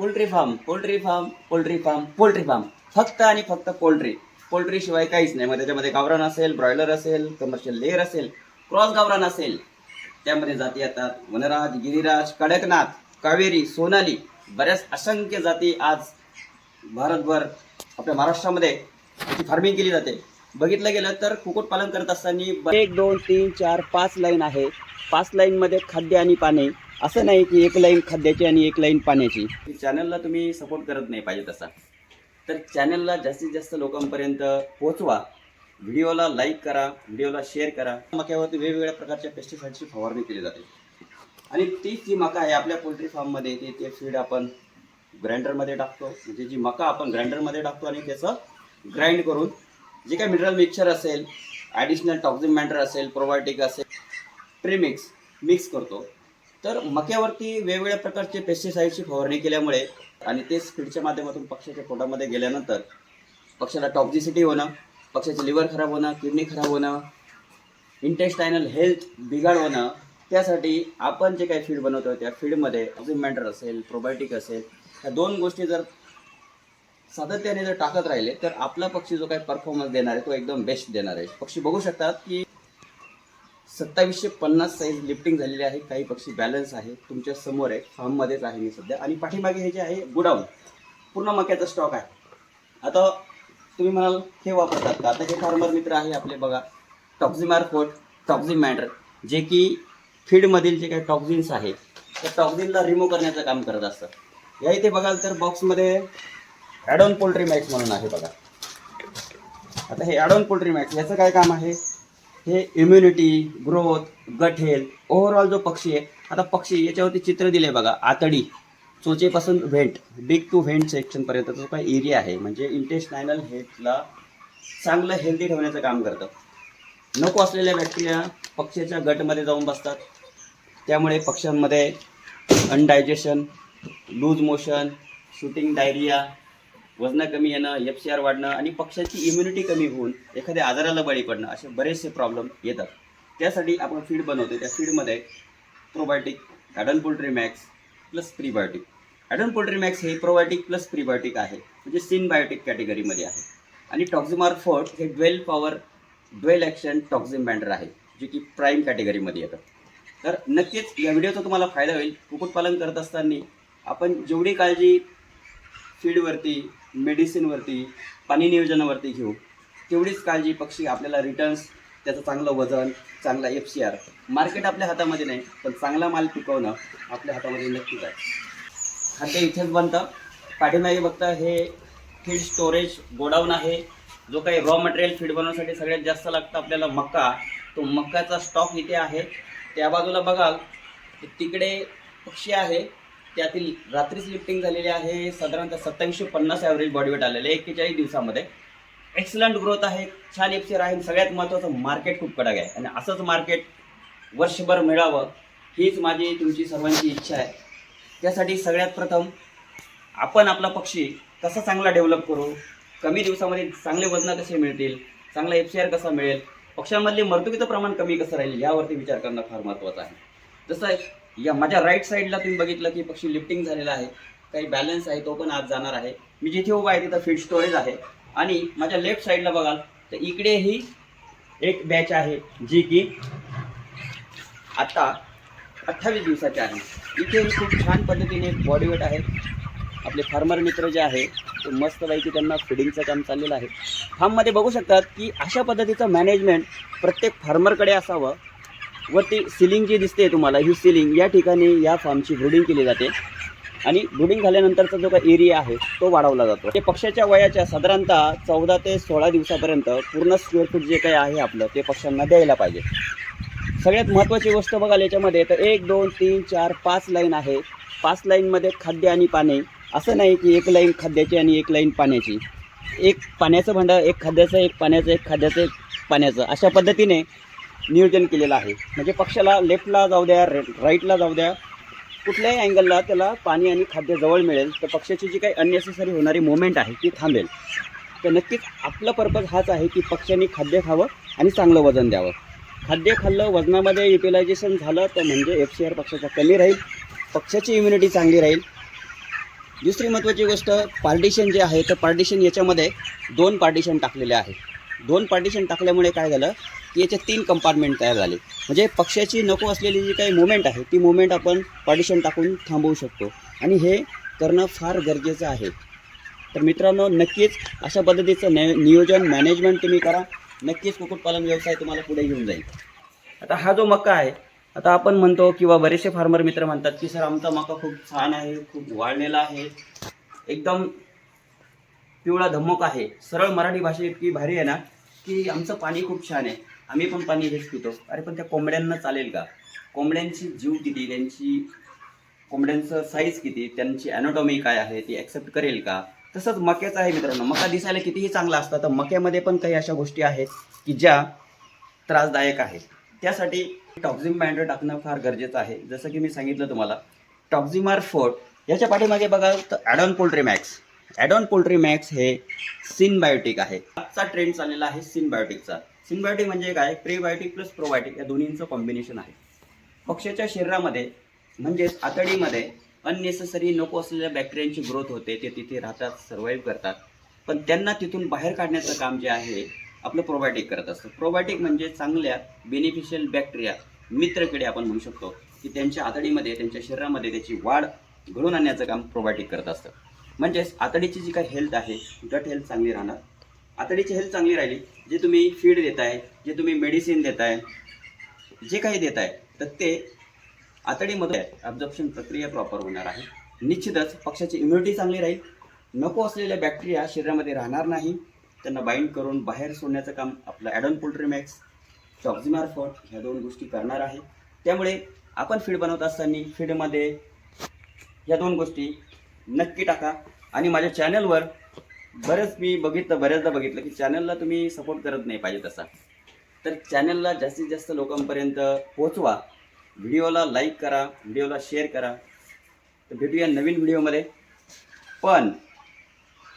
Poultry farm poultry farm poultry farm poultry farm. फक्त आणि फक्त पोल्ट्री. पोल्ट्री शिवाय काहीच नाही. मग त्याच्यामध्ये गावरान असेल ब्रॉयलर असेल कमर्शियल लेअर असेल क्रॉस गावरान असेल. त्यामध्ये जाती येतात वनराज गिरिराज कडकनाथ कावेरी सोनाली बऱ्याच असंख्य जाती आज भारतभर आपल्या महाराष्ट्रामध्ये फार्मिंग केली जाते. बघितलं गेलं तर कुक्कुटपालन करत असताना एक दोन तीन चार पाच लाईन आहे. पाच लाईनमध्ये खाद्य आणि पाणी. असं नाही की एक लाईन खाद्याची आणि एक लाईन पाण्याची. चॅनलला तुम्ही सपोर्ट करत नाही पाहिजे तसा. तर चॅनलला जास्तीत जास्त लोकांपर्यंत पोहोचवा. व्हिडिओला लाईक करा व्हिडिओला शेअर करा. मक्यावरती वेगवेगळ्या प्रकारच्या पेस्टिसाईडची फवारणी केली जाते. आणि तीच जी मका आहे आपल्या पोल्ट्री फार्ममध्ये ते ते फीड आपण ग्राइंडरमध्ये टाकतो. म्हणजे जी मका आपण ग्राइंडरमध्ये टाकतो आणि त्याचं ग्राइंड करून जे काही मिनरल मिक्सचर असेल ॲडिशनल टॉक्झिम मॅटर असेल प्रोबायोटिक असेल प्रीमिक्स मिक्स करतो. तर मक्यावरती वेगवेगळ्या प्रकारचे पेस्टिसाईडची फवारणी केल्यामुळे आणि तेच फीडच्या माध्यमातून पक्षाच्या पोटामध्ये गेल्यानंतर पक्षाला टॉक्झिसिटी होणं पक्षाचे लिव्हर खराब होणं किडनी खराब होणं इंटेस्टायनल हेल्थ बिघाड होणं त्यासाठी आपण जे काही फीड बनवतो त्या फीडमध्ये मॅटर असेल प्रोबायोटिक असेल ह्या दोन गोष्टी जर सातत्याने जर टाकत राहिले तर आपला पक्षी जो काही परफॉर्मन्स देणार आहे तो एकदम बेस्ट देणार. आहे पक्षी बघू शकतात की सत्तावीसशे पन्नास साईज लिफ्टिंग झालेली आहे. काही पक्षी बॅलन्स आहे तुमच्यासमोर आहे फार्ममध्येच आहे मी सध्या. आणि पाठीमागे हे जे आहे गुडाऊन. पूर्ण मक्याचा स्टॉक आहे. आता तुम्ही म्हणाल हे वापरतात का? आता हे फार्मर मित्र आहे आपले बघा. टॉक्झिमार फोर्ट टॉक्झिम मॅटर जे की फीडमधील जे काही टॉक्झिन्स आहेत त्या टॉक्झिनला रिमूव्ह करण्याचं काम करत असतं या इथे बघाल तर बॉक्समध्ये ॲडॉन पोल्ट्री मॅक्स म्हणून आहे बघा. आता हे ॲडॉन पोल्ट्री मॅक्स याचं काय काम आहे? हे immunity growth gut health overall जो पक्षी आहे आता पक्षी याच्यावरती चित्र दिले बघा आतडी. चोचेपासून व्हेंट बिग टू व्हेंट सेक्शनपर्यंत जो काही एरिया आहे म्हणजे इंटेस्टायनल हेल्थला चांगलं हेल्दी ठेवण्याचं काम करतं. नको असलेल्या बॅक्टेरिया पक्ष्याच्या गटमध्ये जाऊन बसतात. त्यामुळे पक्ष्यांमध्ये indigestion loose motion shooting diarrhoea वजन कमी येणं एफ सी आर वाढणं आणि पक्ष्याची इम्युनिटी कमी होऊन एखाद्या आजाराला बळी पडणं असे बरेचसे प्रॉब्लेम येतात. त्यासाठी आपण फीड बनवतो त्या फीडमध्ये probiotic Addon Poultry Max plus prebiotic Addon Poultry Max हे प्रोबायोटिक प्लस प्रीबायोटिक आहे. म्हणजे सिनबायोटिक कॅटेगरीमध्ये आहे. आणि टॉक्झिमार फोर्ट हे dual power dual action toxin binder आहे जे की प्राईम कॅटेगरीमध्ये येतं. तर नक्कीच या व्हिडिओचा तुम्हाला फायदा होईल. कुक्कुटपालन करत असताना आपण जेवढी काळजी फीडवरती मेडिसिनवरती पाणी नियोजनावरती घेऊ. तेवढीच काळजी पक्षी आपल्याला रिटर्न्स त्याचं चांगलं वजन चांगला एफ सी आर मार्केट आपल्या हातामध्ये नाही पण चांगला माल पिकवणं आपल्या हातामध्ये नक्कीच आहे. खाद्य इथेच बनतं पाठीमागे बघता हे फीड स्टोरेज गोडाऊन आहे. जो काही रॉ मटेरियल फीड बनवण्यासाठी सगळ्यात जास्त लागतं आपल्याला मक्का तो मक्काचा स्टॉक इथे आहे. त्या बाजूला बघाल तिकडे पक्षी आहे. त्यातील रात्रीच लिफ्टिंग झालेली आहे. साधारणतः सत्तावीसशे पन्नास ॲव्हरेज बॉडीवेट आलेलं आहे एक्केचाळीस दिवसामध्ये. एक्सलंट ग्रोथ आहे. छान एफ आहे सगळ्यात महत्त्वाचं मार्केट खूप कडक आहे. आणि असंच मार्केट वर्षभर मिळावं हीच माझी तुमची सर्वांची इच्छा आहे. त्यासाठी सगळ्यात प्रथम आपण आपला पक्षी कसा चांगला डेव्हलप करू? कमी दिवसामध्ये चांगले वजन कसे मिळतील? चांगला एफ सी आर कसा मिळेल? पक्ष्यांमधले मर्तुकीचं प्रमाण कमी कसं राहील? यावरती विचार करणं फार महत्त्वाचं आहे. जसं या माझ्या राईट साईडला तुम्ही बघितलं की पक्षी लिफ्टिंग झालेला आहे. काही बॅलन्स आहे तो पण आज जाणार आहे. मी जिथे उभा आहे तिथं फीड स्टोरेज आहे. आणि माझ्या लेफ्ट साईडला बघाल तर इकडेही एक बॅच आहे जी की आता अठ्ठावीस दिवसाची आहे. इथे खूप छान पद्धतीने बॉडीवेट आहे. आपले फार्मर मित्र जे आहे ते मस्तपैकी त्यांना फिडिंगचं काम चाललेलं आहे. फार्ममध्ये बघू शकतात की अशा पद्धतीचं मॅनेजमेंट प्रत्येक फार्मरकडे असावं वरती सिलिंग जी दिसते तुम्हाला ही सिलिंग या ठिकाणी या फार्मची ब्रुडिंग केली जाते. आणि ब्रुडिंग झाल्यानंतरचा जो काही एरिया आहे तो वाढवला जातो. ते पक्ष्याच्या वयाच्या साधारणतः चौदा ते सोळा दिवसापर्यंत पूर्ण स्क्वेअर फूट जे काही आहे आपलं ते पक्ष्यांना द्यायला पाहिजे. सगळ्यात महत्त्वाची गोष्ट बघाल याच्यामध्ये तर एक दोन तीन चार पाच लाईन आहे. पाच लाईनमध्ये खाद्य आणि पाणी. असं नाही की एक लाईन खाद्याची आणि एक लाईन पाण्याची. एक पाण्याचं भांडं एक खाद्याचं एक पाण्याचं एक खाद्याचं एक पाण्याचं. अशा पद्धतीने नियोजन केलेलं आहे. म्हणजे पक्षाला लेफ्टला जाऊ द्या रे राईटला जाऊ द्या कुठल्याही अँगलला त्याला पाणी आणि खाद्य जवळ मिळेल तर पक्षाची जी काही अननेसेसरी होणारी मुवमेंट आहे ती थांबेल. तर नक्कीच आपला पर्पज हाच आहे की पक्ष्यांनी खाद्य खावं आणि चांगलं वजन द्यावं. खाद्य खाल्लं वजनामध्ये युटिलायझेशन झालं तर म्हणजे एफ सी आर पक्षाचा कमी राहील पक्षाची इम्युनिटी चांगली राहील. दुसरी महत्त्वाची गोष्ट पार्टिशन जे आहे तर पार्टिशन याच्यामध्ये दोन पार्टिशन टाकलेले आहे. दोन पार्टिशन टाकल्यामुळे काय झालं की याचे तीन कंपार्टमेंट तयार झाले. म्हणजे पक्षाची नको असलेली जी काही मुवमेंट आहे ती मुवमेंट आपण पार्टिशन टाकून थांबवू शकतो. आणि हे करणं फार गरजेचं आहे. तर मित्रांनो नक्कीच अशा पद्धतीचं ने नियोजन मॅनेजमेंट तुम्ही करा. नक्कीच कुक्कुटपालन व्यवसाय तुम्हाला पुढे घेऊन जाईल. आता हा जो मका आहे आता आपण म्हणतो किंवा बरेचसे फार्मर मित्र म्हणतात की सर आमचा मका खूप छान आहे खूप वाढलेला आहे. एकदम पिवळा धम्मक आहे. सरळ मराठी भाषा इतकी भारी आहे ना की आमचं पाणी खूप छान आहे. आम्ही पण पाणी हेच पितो. अरे पण त्या कोंबड्यांना चालेल का? कोंबड्यांची जीव किती त्यांची कोंबड्यांचं साईज किती त्यांची अॅनॉटॉमी काय आहे ती ॲक्सेप्ट करेल का? तसंच मक्याचं आहे मित्रांनो. मका दिसायला कितीही चांगला असता तर मक्यामध्ये पण काही अशा गोष्टी आहेत की ज्या त्रासदायक आहेत. त्यासाठी टॉक्झिम बँड टाकणं फार गरजेचं आहे. जसं की मी सांगितलं तुम्हाला टॉक्झिमार फोर्ट याच्या पाठीमागे बघाल तर Addon Poultry Max Addon Poultry Max हे सिनबायोटिक आहे. आजचा ट्रेंड चाललेला आहे सिनबायोटिकचा सिनबायोटिक म्हणजे काय? प्रीबायोटिक प्लस प्रोबायोटिक या दोन्हींचं कॉम्बिनेशन आहे. पक्ष्याच्या शरीरामध्ये म्हणजेच आतडीमध्ये अननेसेसरी नको असलेल्या बॅक्टेरियांची ग्रोथ होते. ते तिथे राहतात सर्वाईव्ह करतात. पण त्यांना तिथून बाहेर काढण्याचं काम जे आहे आपलं प्रोबायोटिक करत असतं. प्रोबायोटिक म्हणजे चांगल्या बेनिफिशियल बॅक्टेरिया मित्रकडे आपण म्हणू शकतो की त्यांच्या आतडीमध्ये त्यांच्या शरीरामध्ये त्याची वाढ घडून आणण्याचं काम प्रोबायोटिक करत असतं. म्हणजेच आतडीची जी काही हेल्थ आहे गट हेल्थ चांगली राहणार. आतडीची हेल्थ चांगली राहिली जे तुम्ही फीड देताय जे तुम्ही मेडिसिन देताय जे काही देताय तर ते आतडीमध्ये ॲब्झॉर्प्शन प्रक्रिया प्रॉपर होणार आहे. निश्चितच पक्षाची इम्युनिटी चांगली राहील. नको असलेल्या बॅक्टेरिया शरीरामध्ये राहणार नाही. त्यांना बाइंड करून बाहेर सोडण्याचं काम आपलं ॲडॉन पोल्ट्री मॅक्स टॉक्झिमार ह्या दोन गोष्टी करणार आहे. त्यामुळे आपण फीड बनवत असताना फीडमध्ये या दोन गोष्टी नक्की टाका. आणि माझ्या चॅनलवर बरंच मी बघितलं बऱ्याचदा बघितलं की चॅनलला तुम्ही सपोर्ट करत नाही पाहिजे तसा. तर चॅनलला जास्तीत जास्त लोकांपर्यंत पोहोचवा. व्हिडिओला लाईक करा व्हिडिओला शेअर करा. तर भेटूया नवीन व्हिडिओमध्ये. पण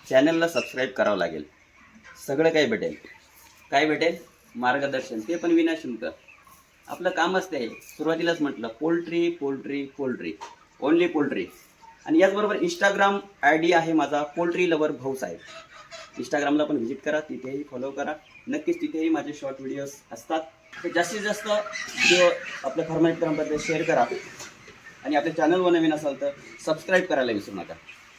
चॅनलला सबस्क्राईब करावं लागेल. सगळं काही भेटेल. काय भेटेल? मार्गदर्शन. ते पण विनाशुल्क. आपलं कामच ते आहे सुरुवातीलाच म्हटलं poultry poultry poultry. Only poultry. आणि याचबरोबर इंस्टाग्राम आय डी आहे माझा पोल्ट्री लवर भाऊ साहेब. इंस्टाग्रामला पण व्हिजिट करा तिथेही फॉलो करा. नक्कीच तिथेही माझे शॉर्ट व्हिडिओज असतात. ते जास्तीत जास्त व्हिडिओ आपल्या फॉर्मॅटपर्यंत शेअर करा. आणि आपल्या चॅनलवर नवीन असाल तर सबस्क्राईब करायला विसरू नका.